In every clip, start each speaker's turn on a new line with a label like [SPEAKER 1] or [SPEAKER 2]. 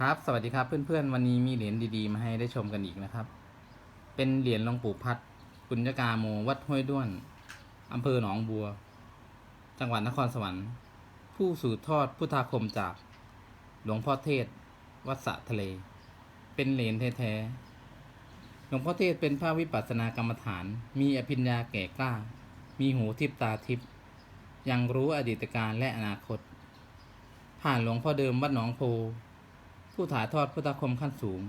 [SPEAKER 1] ครับสวัสดีครับเพื่อนๆ วันนี้มีเหรียญดีๆ มาให้ได้ชมกันอีกนะครับ เป็นเหรียญหลวงปู่พัดปุญญกาโมวัดห้วยด้วนอำเภอหนองบัว จังหวัดนครสวรรค์ ผู้สืบทอดพุทธาคมจากหลวงพ่อเทศ วัดสะทะเล เป็นเหรียญแท้ๆหลวงพ่อเทศเป็นพระวิปัสสนากรรมฐาน มีอภิญญาแก่กล้า มีหูทิพตาทิพยังรู้อดีตการและอนาคต ผ่านหลวงพ่อเดิมวัดหนองโพ ผู้ถ่ายทอดพุทธคมขั้นสูง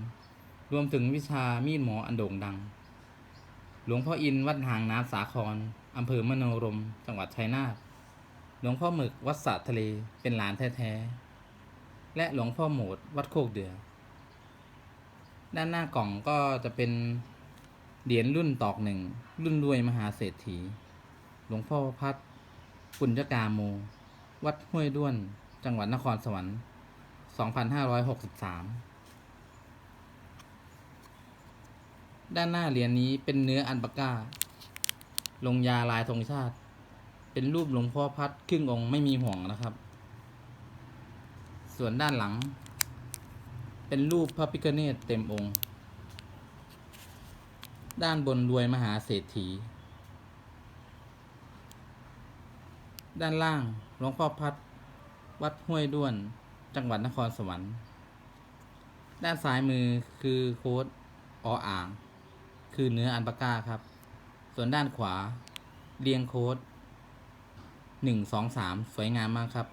[SPEAKER 1] รวมถึงวิชามีดหมออันโด่งดัง หลวงพ่ออินวัดหางน้ำสาครอำเภอมโนรม จังหวัดชัยนาทหลวงพ่อหมึกวัดสระทะเลเป็นหลานแท้ๆ และหลวงพ่อโหมดวัดโคกเดือ ด้านหน้ากล่องก็จะเป็นเหรียญรุ่นตอกหนึ่ง รุ่นรวยมหาเศรษฐี หลวงพ่อพัดปุญญกาโม วัดห้วยด้วน จังหวัดนครสวรรค์ 2563ด้านหน้าเหรียญนี้เป็นเนื้ออันปาก้า ลงยาลายธงชาติ เป็นรูปหลวงพ่อพัดครึ่งองค์ไม่มีห่วงนะครับ ส่วนด้านหลัง เป็นรูปพระพิฆเนศเต็มองค์ ด้านบนรวยมหาเศรษฐี ด้านล่างหลวงพ่อพัด วัดห้วยด้วน จังหวัดนครสวรรค์ ด้านซ้ายมือคือโค้ดออ่าง คือเนื้ออันปาก้าครับ ส่วนด้านขวา เรียงโค้ดหนึ่งสองสามสวยงามมากครับ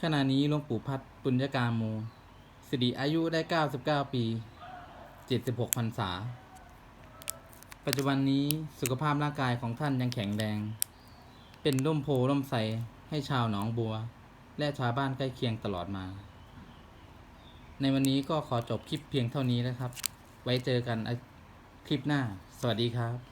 [SPEAKER 1] ขณะนี้หลวงปู่พัดปุญญกาโมสิริอายุได้ 99 ปี 76พรรษา ปัจจุบันนี้สุขภาพร่างกายของท่านยังแข็งแรง เป็นร่มโพร่มใสให้ชาวหนองบัว และชาวบ้านใกล้เคียงตลอดมา ในวันนี้ก็ขอจบคลิปเพียงเท่านี้นะครับ ไว้เจอกันคลิปหน้า สวัสดีครับ